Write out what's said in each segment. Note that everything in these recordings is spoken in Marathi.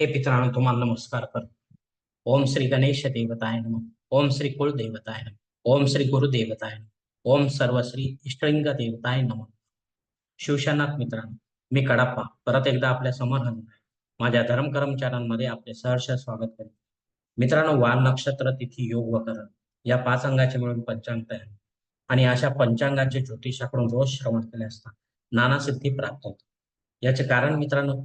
हे पित्रांनो तुम्हाला नमस्कार करतो. ओम श्री गणेश देवताय नम. ओम श्री कुळ देवताय नम. ओम श्री गुरुदेवताय नम. ओम सर्व श्री इष्टलिंग देवताय नम. शिवशनाथ मित्रांनो मी कडाप्पा. परत एकदा आपल्यासमोर हजर माझ्या धर्म कर्मचाऱ्यांमध्ये आपले सहर्ष स्वागत करेन मित्रांनो वार नक्षत्र तिथी योग व करण या पाच अंगाचे मिळून पंचांग तयार आणि अशा पंचांगाचे ज्योतिषाकडून रोज श्रवण केले असता नाना सिद्धी प्राप्त होतात. याचे कारण मित्रांनो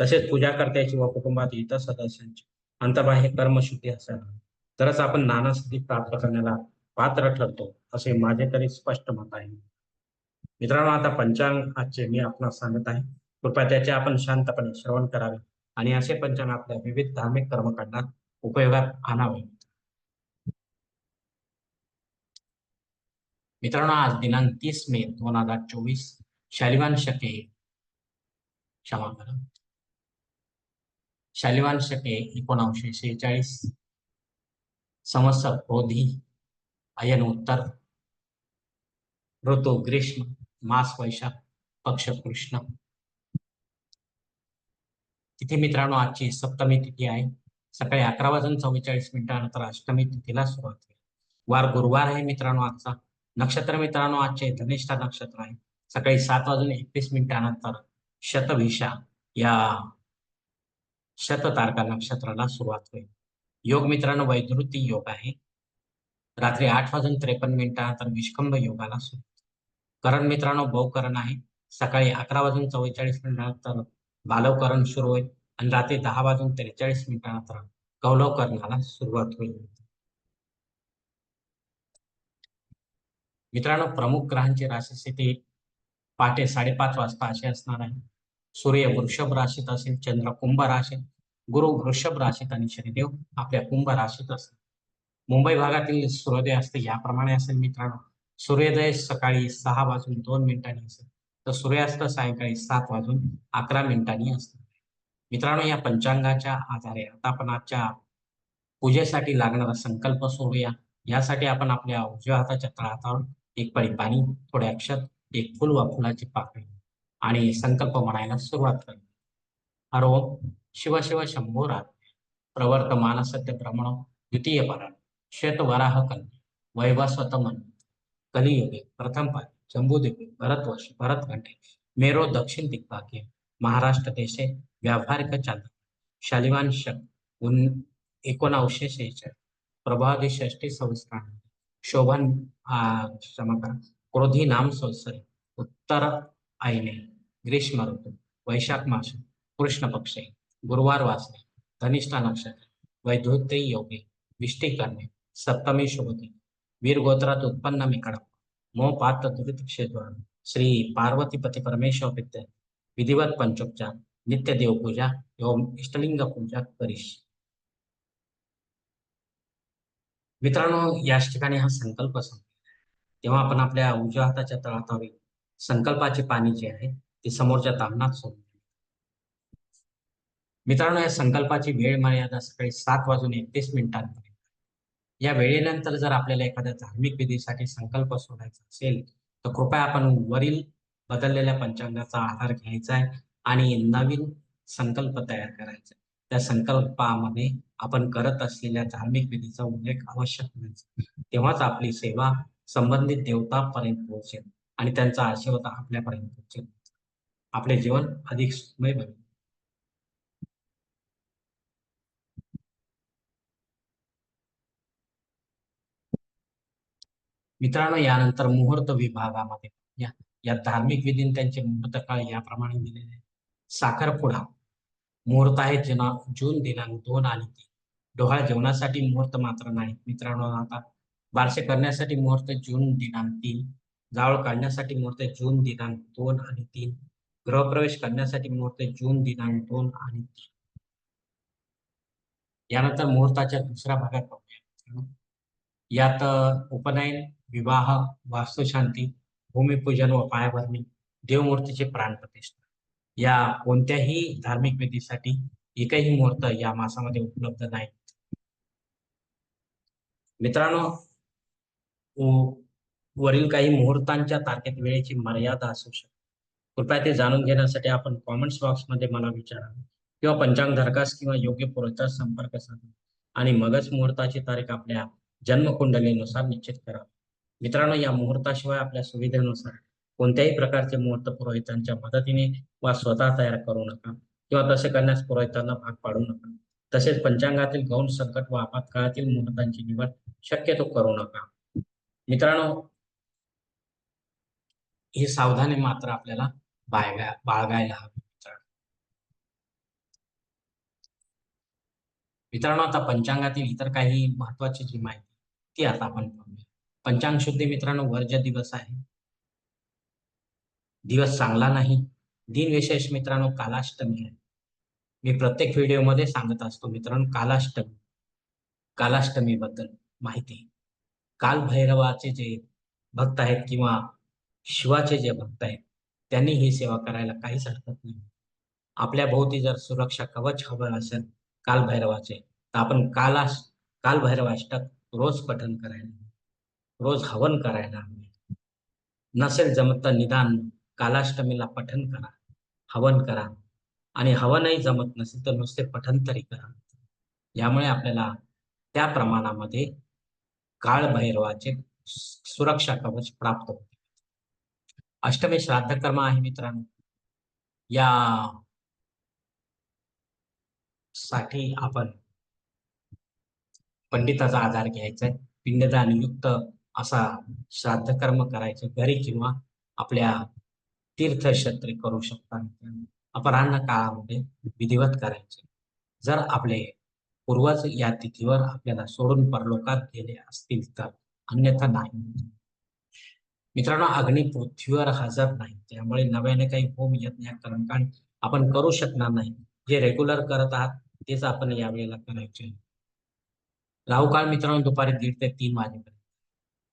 तसेच पूजाकर्त्याची व कुटुंबात इतर सदस्यांची. अंतर्बाह्य कर्मशुद्धी असायला तरच आपण नाना सिद्धी प्राप्त करण्याला पात्र ठरतो असे माझे तरी स्पष्ट मत आहे. मित्रांनो आता पंचांग आजचे मी आपणास सांगत आहे. कृपया त्याचे आपण शांतपणे श्रवण करावे आणि असे पंचांग आपल्या विविध धार्मिक कर्मकांडात उपयोगात आणावे. मित्रांनो आज दिनांक तीस मे दोन हजार चोवीस. शालिवान शके क्षमा करा. शालिवान शके एकोणाशे शेहेचाळीस. समस्त क्रोधी अयन उत्तर. ऋतू ग्रीष्म मास वैशाख पक्ष कृष्ण. तिथे मित्रांनो आजची सप्तमी तिथी आहे. सकाळी अकरा वाजून चव्वेचाळीस मिनिटानंतर अष्टमी तिथीला सुरुवात होईल. वार गुरुवार आहे मित्रांनो आजचा. नक्षत्र मित्रांनो आजचे धनिष्ठा नक्षत्र आहे. सकाळी सात वाजून एकवीस मिनिटानंतर शतभिषा या शततारका नक्षत्राला सुरुवात होईल. योग मित्रांनो वैद्युती योग आहे. रात्री आठ वाजून त्रेपन्न मिनिटानंतर विष्कंभ योगाला सुरुवात. करण मित्रांनो बहुकरण आहे. सकाळी अकरा वाजून चव्वेचाळीस मिनिटानंतर बालवकरण सुरू होईल आणि रात्री दहा वाजून त्रेचाळीस मिनिटानंतर कौलवकरणाला सुरुवात होईल. मित्रांनो प्रमुख ग्रहांची राशी स्थिती पहाटे साडेपाच वाजता अशी असणार आहे. सूर्य वृषभ राशीत असेल चंद्र कुंभ राशीत गुरु वृषभ राशीत आणि शनिदेव आपल्या कुंभ राशीत असेल मुंबई भागातील सूर्योदय असते याप्रमाणे असेल मित्रांनो. सूर्योदय सकाळी सहा वाजून दोन मिनिटांनी असेल तर सूर्यास्त सायंकाळी सात वाजून अकरा मिनिटांनी असतो. मित्रांनो या पंचांगाच्या आधारे आता आपण आजच्या पूजेसाठी लागणारा संकल्प सोडूया. यासाठी आपण आपल्या उजव्या हाताच्या तळातावर एक पळी पाणी थोडे अक्षत एक फुल व फुलाची पाकळी आणि संकल्प म्हणायला सुरुवात करू हरो शिव शिव शंभोरात प्रवर्तमान सत्य भ्रमण द्वितीय परण श्वेत वराह कन्या वैवस्वत मन. कलियुगे प्रथम पाय जम्बूदेवी भरतवर्ष भरतखंडे. मेरो दक्षिण दिग्भाग्य महाराष्ट्र देशे व्यावहारिक चांद्र शालिवान शक. उन एकोणावीसशे शेहेचाळीस. प्रभावी षष्टी संवत्सराने शोभन क्षमा करा. क्रोधी नाम संसरी उत्तर आईने. ग्रीष्म ऋतू वैशाख मास कृष्ण पक्ष गुरुवार वासने धनिष्ठा नक्षत्र वैधुत्री योगे विष्टी करणे सप्तमी शुभती वीर गोत्रात उत्पन्न मिकडा मो पात्र दुरित क्षेत्र श्री पार्वतीपती परमेश्वर पित्य विधिवत पंचोपचार नित्य देवपूजा एवं इष्टलिंग पूजा करीश. मित्रांनो याच ठिकाणी हा संकल्प संपला. तेव्हा आपण आपल्या उजव्या हाताच्या तळहातावरील संकल्पाचे पाणी जे आहे ते समोरच्या तामणात सोडून मित्रांनो या संकल्पाची वेळ मर्यादा सकाळी सात वाजून एकतीस मिनिटांपर्यंत या वेळेनंतर जर आपल्याला एखाद्या धार्मिक विधीसाठी संकल्प सोडायचा असेल तर कृपया आपण वरील बदललेल्या पंचांगाचा आधार घ्यायचा आहे आणि नवीन संकल्प तयार करायचा त्या संकल्पामध्ये आपण करत असलेल्या धार्मिक विधीचा उल्लेख आवश्यक करायचा तेव्हाच आपली सेवा संबंधित देवतापर्यंत पोहोचेल आणि त्यांचा आशीर्वाद आपल्यापर्यंत पोहोचेल. आपले जीवन अधिक सुखमय बनेल. मित्रांनो यानंतर मुहूर्त विभागामध्ये या या धार्मिक विधीन त्यांचे मुहूर्त काळ याप्रमाणे दिलेले साखरपुडा. मुहूर्त आहे जना जून दिनांक दोन आणि तीन. डोहाळ जेवणासाठी मुहूर्त मात्र नाही मित्रांनो आता बारसे करण्यासाठी मुहूर्त जून दिनांक तीन. जावळ काढण्यासाठी मुहूर्त जून दिनांक दोन आणि तीन. गृहप्रवेश करण्यासाठी मुहूर्त जून दिनांक दोन आणि तीन. यानंतर मुहूर्ताच्या दुसऱ्या भागात पाहूया. यात उपनयन विवाह वास्तुशांती भूमिपूजन व पायाभरणी देवमूर्तीचे प्राणप्रतिष्ठा या कोणत्याही धार्मिक विधीसाठी एकही मुहूर्त या मासामध्ये उपलब्ध नाही मित्रांनो वरील काही मुहूर्तांच्या तारखेत वेळेची मर्यादा असू शकते. कृपया ते जाणून घेण्यासाठी आपण कॉमेंट्स बॉक्समध्ये मला विचारा. किंवा पंचांग धरकास किंवा योग्य पुरोचा संपर्क साधा. आणि मगच मुहूर्ताची तारीख आपल्या जन्मकुंडलीनुसार निश्चित करा. मित्रांनो या मुहूर्ताशिवाय आपल्या सुविधेनुसार कोणत्याही प्रकारचे मुहूर्त पुरोहितांच्या मदतीने वा स्वतः तयार करू नका किंवा तसे करण्यास पुरोहितांना भाग पाडू नका. तसेच पंचांगातील गौण संकट व आपत्काळातील मुहूर्तांची निवड शक्यतो करू नका. मित्रांनो ही सावधानी मात्र आपल्याला बाळगा बाळगायला हवी मित्रांनो. आता पंचांगातील इतर काही महत्वाची जी माहिती ती आता आपण पाहूया. पंचांग शुद्धी मित्रांनो वर्ज दिवस आहे दिवस चांगला नाही. दिन विशेष मित्रांनो कालाष्टमी आहे. मी प्रत्येक व्हिडिओमध्ये सांगत असतो मित्रांनो कालाष्टमी कालाष्टमी बद्दल माहिती. काल भैरवाचे जे भक्त आहेत किंवा शिवाचे जे भक्त आहेत त्यांनी ही सेवा करायला काहीच हरकत नाही. आपल्या भोवती जर सुरक्षा कवच हवं असेल कालभैरवाचे तर आपण कालाश कालभैरवाष्टक रोज पठन करायला रोज हवन करायला हवे. नसेल जमत तर निदान कालाष्टमीला पठन करा हवन करा. आणि हवनही जमत नसेल तर नुसते पठन तरी करा. यामुळे आपल्याला त्या प्रमाणामध्ये काळभैरवाचे सुरक्षा कवच प्राप्त होते. अष्टमी श्राद्ध कर्म आहे मित्रांनो. या साठी आपण पंडिताचा आधार घ्यायचा आहे पिंडदान युक्त असा श्राद्ध कर्म करायचं. घरी किंवा आपल्या तीर्थक्षेत्री करू शकता अपराह्न काळामध्ये विधिवत करायचे. जर आपले पूर्वज या तिथीवर आपल्याला सोडून परलोकात गेले असतील तर अन्यथा नाही. मित्रांनो अग्नी पृथ्वीवर हजर नाही. त्यामुळे नव्याने काही होम यज्ञ कर्मकांड आपण करू शकणार नाही. जे रेग्युलर करत आहात तेच आपण यावेळेला करायचे. राहू काळ मित्रांनो दुपारी दीड ते तीन वाजेपर्यंत.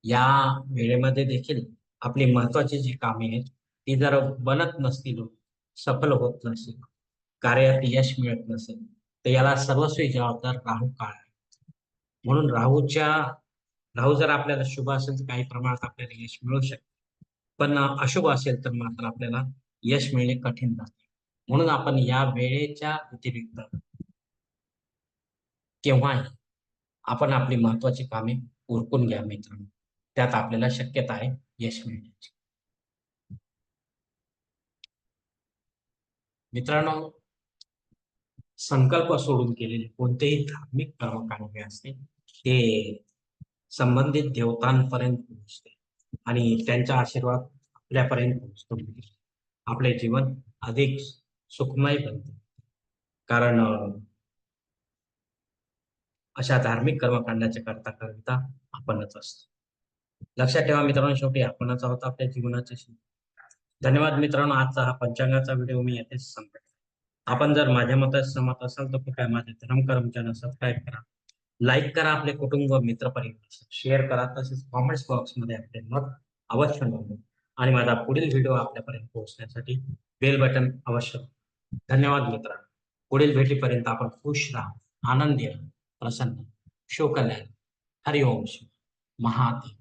या वेळेमध्ये देखील आपली महत्वाची जी कामे आहेत ती जर बनत नसतील सफल होत नसेल कार्यात यश मिळत नसेल तर याला सर्वस्वी जबाबदार राहू काळ आहे. म्हणून राहूच्या राहू जर आपल्याला शुभ असेल तर काही प्रमाणात आपल्याला यश मिळू शकते. पण अशुभ असेल तर मात्र आपल्याला यश मिळणे कठीण जाते. म्हणून आपण या वेळेच्या व्यतिरिक्त केव्हाही आपण आपली महत्वाची कामे उरकून घ्या मित्रांनो. त्यात आपल्याला शक्यता आहे यश मिळण्याची. मित्रांनो संकल्प सोडून केलेले कोणतेही धार्मिक कर्मकांड असते ते संबंधित देवतांपर्यंत पोहोचते. आणि त्यांचा आशीर्वाद आपल्यापर्यंत पोहोचतो. आपले जीवन अधिक सुखमय बनते. कारण अशा धार्मिक कर्मकांडाच्या करता करता आपणच असतो. लक्षात ठेवा मित्रांनो शेवटी आपणच आहोत आपल्या जीवनाच्या धन्यवाद मित्रांनो आजचा हा पंचांगाचा व्हिडिओ मी येथेच संपत आपण जर माझ्या मतात सहमत असाल तर कृपया माझे धर्मकर्म सबस्क्राईब करा. लाईक करा आपले कुटुंब मित्र परिवार शेअर करा. तसेच कॉमेंट्स बॉक्समध्ये आपले मत अवश्य नोंदवा. आणि माझा पुढील व्हिडिओ आपल्यापर्यंत पोहोचण्यासाठी बेल बटन अवश्य धन्यवाद मित्रांनो. पुढील भेटीपर्यंत आपण खुश राहा आनंदी राहा प्रसन्न शिवकल्याण. हरिओम शिव महादेव.